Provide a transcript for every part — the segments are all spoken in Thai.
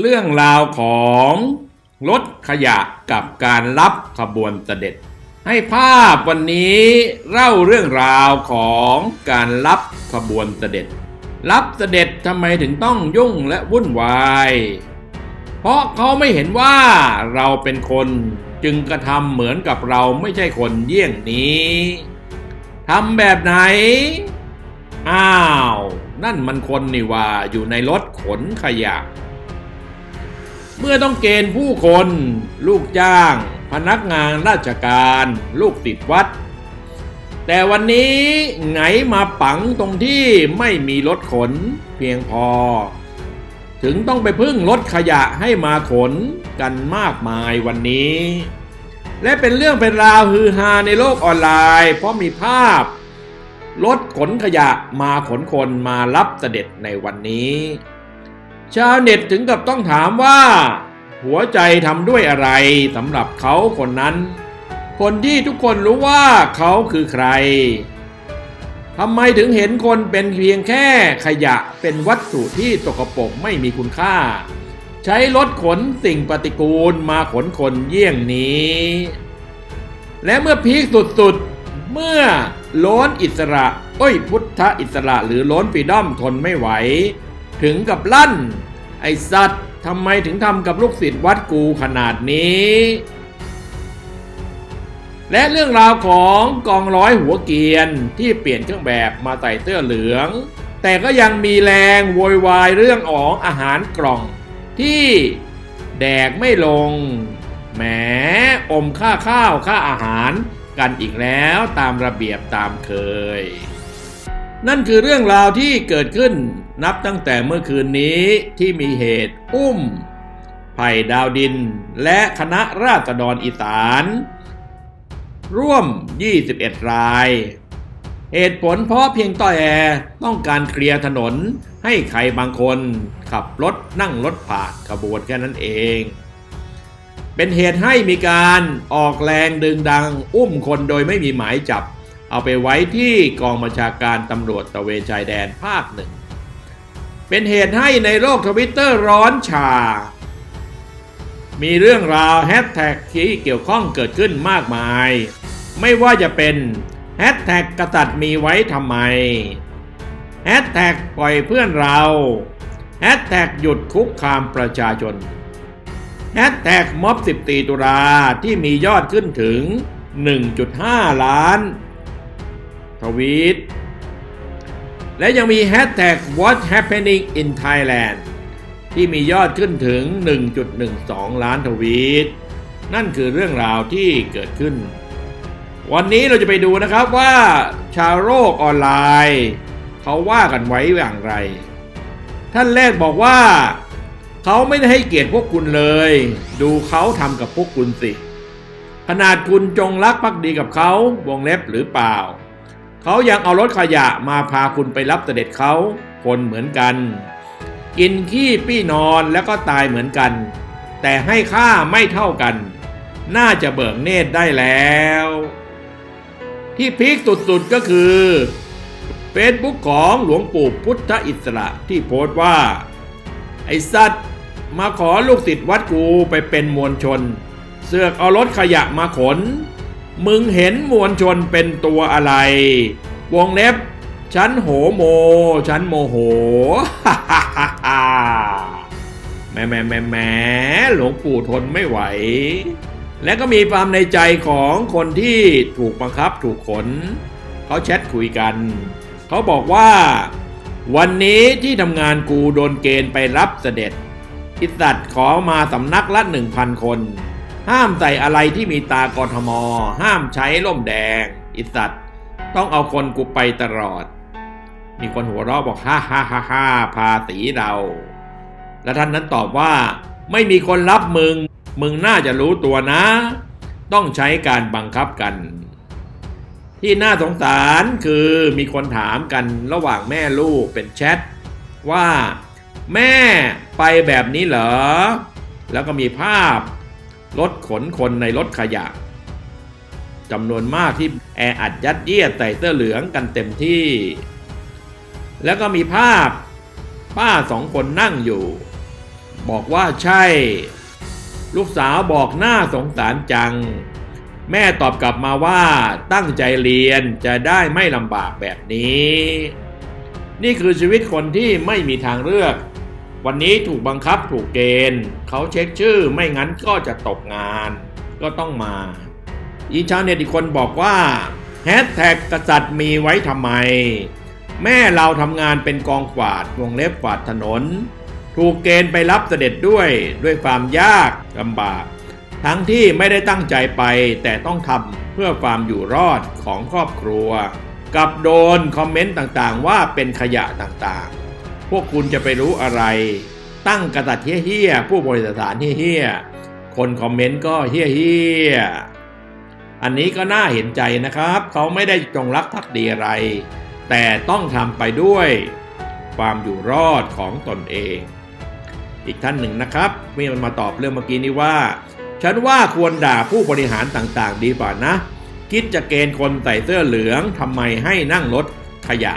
เรื่องราวของรถขยะกับการรับขบวนเสด็จ ให้ภาพวันนี้เล่าเรื่องราวของการรับขบวนเสด็จ รับเสด็จทำไมถึงต้องยุ่งและวุ่นวาย เพราะเขาไม่เห็นว่าเราเป็นคนจึงกระทำเหมือนกับเราไม่ใช่คนเยี่ยงนี้ทำแบบไหน อ้าว นั่นมันคนนี่ว่าอยู่ในรถขนขยะ เมื่อต้องเกณฑ์ผู้คน ลูกจ้าง พนักงานราชการ ลูกติดวัด แต่วันนี้ไงมาปังตรงที่ไม่มีรถขนเพียงพอ ถึงต้องไปพึ่งรถขยะให้มาขนกันมากมายวันนี้ และเป็นเรื่องเป็นราวฮือฮาในโลกออนไลน์ เพราะมีภาพรถขนขยะมาขนคนมารับเสด็จในวันนี้ ชาวเน็ตถึงกับต้องถามว่า หัวใจทำด้วยอะไรสำหรับเขาคนนั้น คนที่ทุกคนรู้ว่าเขาคือใครทำไมถึงเห็นคนเป็นเพียงแค่ขยะเป็นวัตถุที่สกปรกไม่มีคุณค่า ใช้รถขนสิ่งปฏิกูลมาขนคนเยี่ยงนี้ และเมื่อพีคสุดๆ เมื่อล้นอิสระ โอ้ยพุทธอิสระหรือล้นฟรีดอมทนไม่ไหว ถึงกับลั่น ไอสัตว์ทำไมถึงทำกับลูกศิษย์วัดกูขนาดนี้ และเรื่องราวของกองร้อยหัวเกียนที่เปลี่ยนเครื่องแบบมาใส่เสื้อเหลือง แต่ก็ยังมีแรงโวยวายเรื่องของอาหารกล่อง ที่แดกไม่ลงแหมอมค่าข้าวค่าอาหารกันอีกแล้วตามระเบียบตามเคย นั่นคือเรื่องราวที่เกิดขึ้น นับตั้งแต่เมื่อคืนนี้ที่มีเหตุอุ้ม ไผ่ดาวดิน และคณะราษฎรอีสาน ร่วม 21 ราย เหตุผลเพราะเพียงต่อแอต้องการเคลียร์ถนนให้ใครบางคนขับรถนั่งรถผ่านขบวนแค่นั้นเอง เป็นเหตุให้มีการออกแรงดึงดังอุ้มคนโดยไม่มีหมายจับเอาไปไว้ที่กองบัญชาการตำรวจตะเวนชายแดนภาคหนึ่ง เป็นเหตุให้ในโลกทวิตเตอร์ร้อนชา มีเรื่องราวแฮชแท็กที่เกี่ยวข้องเกิดขึ้นมากมาย ไม่ว่าจะเป็นแฮชแท็กกษัตริย์มีไว้ทำไมแฮชแท็กปล่อยเพื่อนเราแฮชแท็กหยุดคุกคามประชาชนแฮชแท็กม็อบ14 ตุลาที่มียอดขึ้นถึง 1.5 ล้าน ทวีต และยังมีแฮชแท็ก What happening in Thailand ที่มียอดขึ้นถึง 1.12 ล้านทวีต นั่นคือเรื่องราวที่เกิดขึ้น วันนี้เราจะไปดูนะครับว่าชาวโลกออนไลน์ เขาว่ากันไว้อย่างไร ท่านแรกบอกว่า เขาไม่ได้ให้เกียรติพวกคุณเลย ดูเขาทำกับพวกคุณสิ ขนาดคุณจงรักภักดีกับเขาวงเล็บหรือเปล่า เขายังเอารถขยะมาพาคุณไปรับเสด็จเขา คนเหมือนกัน กินขี้ปี้นอนแล้วก็ตายเหมือนกัน แต่ให้ค่าไม่เท่ากัน น่าจะเบิกเนตรได้แล้ว ที่พีคสุดๆก็คือเฟซบุ๊กของหลวงปู่พุทธอิสระที่โพสต์ว่า ไอ้สัตว์มาขอลูกศิษย์วัดกูไปเป็นมวลชน เสือกเอารถขยะมาขน มึงเห็นมวลชนเป็นตัวอะไร วงเล็บ ฉันโหโม ฉันโมโห แม่แม่แม่แม่หลวงปู่ทนไม่ไหว และก็มีความในใจของคนที่ถูกบังคับถูกขน เขาแชทคุยกัน เขาบอกว่า วันนี้ที่ทำงานกูโดนเกณฑ์ไปรับเสด็จอิสัตขอมาสำนักละหนึ่งพันคน ห้ามใส่อะไรที่มีตากรทม ห้ามใช้ล่มแดง อิสัตต้องเอาคนกูไปตลอด มีคนหัวเราะบอกฮ่าฮ่าฮ่าฮ่าภาษีเรา และท่านนั้นตอบว่า ไม่มีคนรับมึง มึงน่าจะรู้ตัวนะ ต้องใช้การบังคับกัน ที่น่าสงสารคือมีคนถามกันระหว่างแม่ลูกเป็นแชทว่า แม่ไปแบบนี้เหรอ แล้วก็มีภาพ รถขนคนในรถขยะจำนวนมากที่แออัดยัดเยียดใส่เสื้อเหลืองกันเต็มที่ แล้วก็มีภาพป้าสองคนนั่งอยู่ บอกว่าใช่ ลูกสาวบอกหน่าสงสารจัง แม่ตอบกลับมาว่าตั้งใจเรียนจะได้ไม่ลำบากแบบนี้ นี่คือชีวิตคนที่ไม่มีทางเลือก วันนี้ถูกบังคับถูกเกณฑ์เขาเช็คชื่อไม่งั้นก็จะตกงาน ก็ต้องมา อีชาวเน็ตอีกคนบอกว่าแฮชแท็กกษัตริย์มีไว้ทำไม แม่เราทำงานเป็นกองกวาดวงเล็บกวาดถนน ถูกเกณฑ์ไปรับเสด็จด้วยด้วยความยากลำบาก ทั้งที่ไม่ได้ตั้งใจไปแต่ต้องทำเพื่อความอยู่รอดของครอบครัว กับโดนคอมเมนต์ต่างๆ ว่าเป็นขยะต่างๆ พวกคุณจะไปรู้อะไร ตั้งกษัตริย์เฮี้ยๆผู้บริสถานเฮี้ยๆคนคอมเมนต์ก็เฮี้ยๆอันนี้ก็น่าเห็นใจนะครับ เขาไม่ได้จงรักภักดีอะไร แต่ต้องทำไปด้วย ความอยู่รอดของตนเอง อีกท่านหนึ่งนะครับมีมันมาตอบเรื่องเมื่อกี้นี้ว่า ฉันว่าควรด่าผู้บริหารต่างๆ ดีกว่านะ คิดจะเกณฑ์คนใส่เสื้อเหลืองทำไมให้นั่งรถขยะ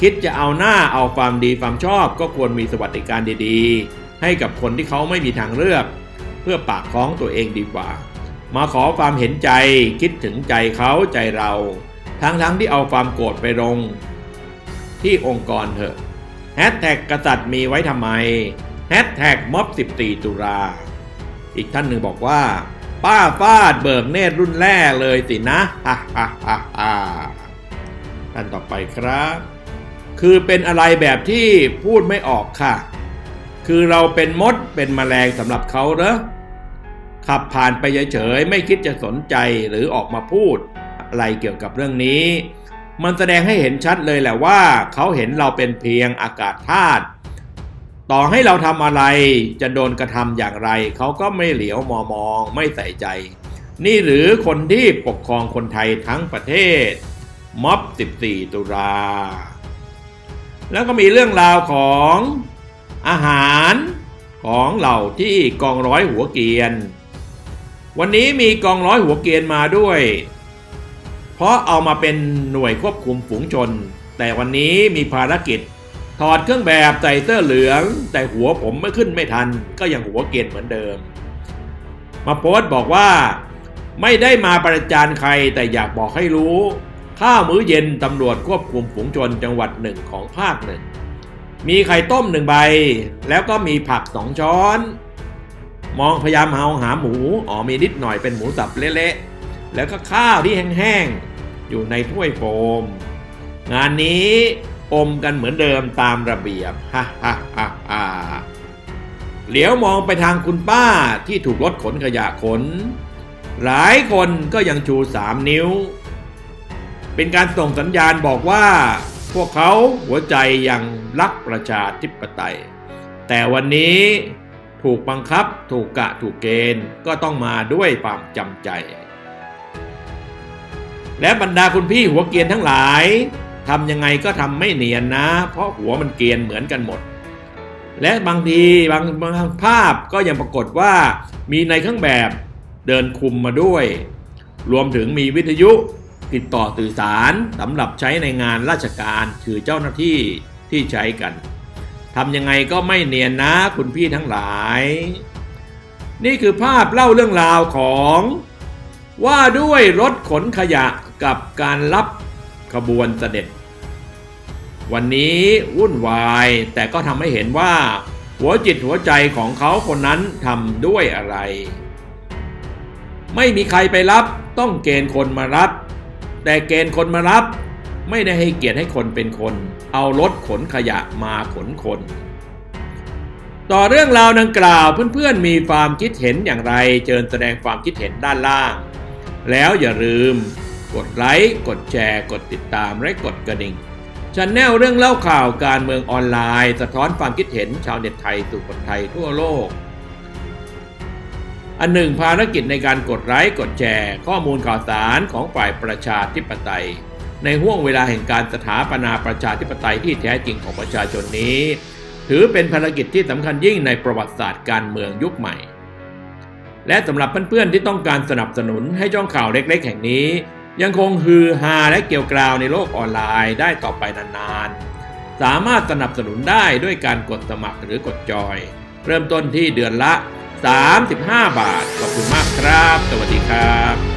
คิดจะเอาหน้าเอาความดีความชอบ ก็ควรมีสวัสดิการดีๆ ให้กับคนที่เขาไม่มีทางเลือก เพื่อปากท้องตัวเองดีกว่า มาขอความเห็นใจคิดถึงใจเขาใจเราทั้งๆที่เอาความโกรธไปลง ที่องค์กรเถอะแฮชแท็กกษัตริย์มีไว้ทำไมแฮชแท็กม็อบ14 ตุลาอีกท่านหนึ่งบอกว่า ป้าฟาดเบิกเนตรรุ่นแรกเลยสินะฮ่าฮ่าฮ่าฮ่าท่านต่อไปครับ คือเป็นอะไรแบบที่พูดไม่ออกค่ะ คือเราเป็นมดเป็นแมลงสำหรับเขาเหรอขับผ่านไปเฉยๆไม่คิดจะสนใจหรือออกมาพูด อะไรเกี่ยวกับเรื่องนี้ มันแสดงให้เห็นชัดเลยแหละว่าเขาเห็นเราเป็นเพียงอากาศธาตุต่อให้เราทำอะไรจะโดนกระทำอย่างไร เขาก็ไม่เหลียวมอมองไม่ใส่ใจ นี่หรือคนที่ปกครองคนไทยทั้งประเทศม็อบ 14 ตุลา แล้วก็มีเรื่องราวของอาหารของเหล่าที่กองร้อยหัวเกียน วันนี้มีกองร้อยหัวเกียนมาด้วย เพราะเอามาเป็นหน่วยควบคุมฝูงชน แต่วันนี้มีภารกิจ ถอดเครื่องแบบใส่เสื้อเหลือง แต่หัวผมไม่ขึ้นไม่ทัน ก็ยังหัวเกียนเหมือนเดิม มาโพสต์บอกว่า ไม่ได้มาประจานใครแต่อยากบอกให้รู้ ข้าวมื้อเย็นตำรวจควบคุมฝูงชนจังหวัดหนึ่งของภาคหนึ่ง มีไข่ต้มหนึ่งใบ แล้วก็มีผักสองช้อน มองพยายามเอาหาหมู อ๋อมีนิดหน่อยเป็นหมูสับเละๆ แล้วก็ข้าวที่แห้งๆ อยู่ในถ้วยโฟม งานนี้อมกันเหมือนเดิมตามระเบียบ ฮ่าฮ่าฮ่าฮ่าเหลียวมองไปทางคุณป้าที่ถูกรถขนขยะขน หลายคนก็ยังชูสามนิ้ว เป็นการส่งสัญญาณบอกว่า พวกเขาหัวใจยังรักประชาธิปไตย แต่วันนี้ถูกบังคับถูกกะถูกเกณฑ์ก็ต้องมาด้วยความจำใจ และบรรดาคุณพี่หัวเกียนทั้งหลายทำยังไงก็ทำไม่เนียนนะ เพราะหัวมันเกียนเหมือนกันหมด และบางทีบางบางภาพก็ยังปรากฏว่ามีในเครื่องแบบเดินคุมมาด้วย รวมถึงมีวิทยุ ติดต่อสื่อสารสำหรับใช้ในงานราชการคือเจ้าหน้าที่ที่ใช้กันทำยังไงก็ไม่เนียนนะคุณพี่ทั้งหลาย นี่คือภาพเล่าเรื่องราวของ ว่าด้วยรถขนขยะกับการรับขบวนเสด็จ วันนี้วุ่นวายแต่ก็ทำให้เห็นว่า หัวจิตหัวใจของเขาคนนั้นทำด้วยอะไร ไม่มีใครไปรับต้องเกณฑ์คนมารับ แต่เกณฑ์คนมารับ ไม่ได้ให้เกียรติให้คนเป็นคน เอารถขนขยะมาขนคน ต่อเรื่องราวดังกล่าวเพื่อนๆมีความคิดเห็นอย่างไรเชิญแสดงความคิดเห็นด้านล่าง แล้วอย่าลืม กดไลค์กดแชร์กดติดตามและกดกระดิ่งชันแนลเรื่องเล่าข่าวการเมืองออนไลน์ สะท้อนความคิดเห็นชาวเน็ตไทยสู่คนไทยทั่วโลก อันหนึ่งภารกิจในการกดไลค์กดแชร์ ข้อมูลข่าวสารของฝ่ายประชาธิปไตย ในห่วงเวลาแห่งการสถาปนาประชาธิปไตยที่แท้จริงของประชาชนนี้ ถือเป็นภารกิจที่สำคัญยิ่งในประวัติศาสตร์การเมืองยุคใหม่ และสำหรับเพื่อนๆที่ต้องการสนับสนุนให้ช่องข่าวเล็ก ๆ แห่งนี้ ยังคงฮือฮาและเกี่ยวกราวในโลกออนไลน์ได้ต่อไปนานๆ สามารถสนับสนุนได้ด้วยการกดสมัครหรือกดจอย เริ่มต้นที่เดือนละ 35 บาท ขอบคุณมากครับ สวัสดีครับ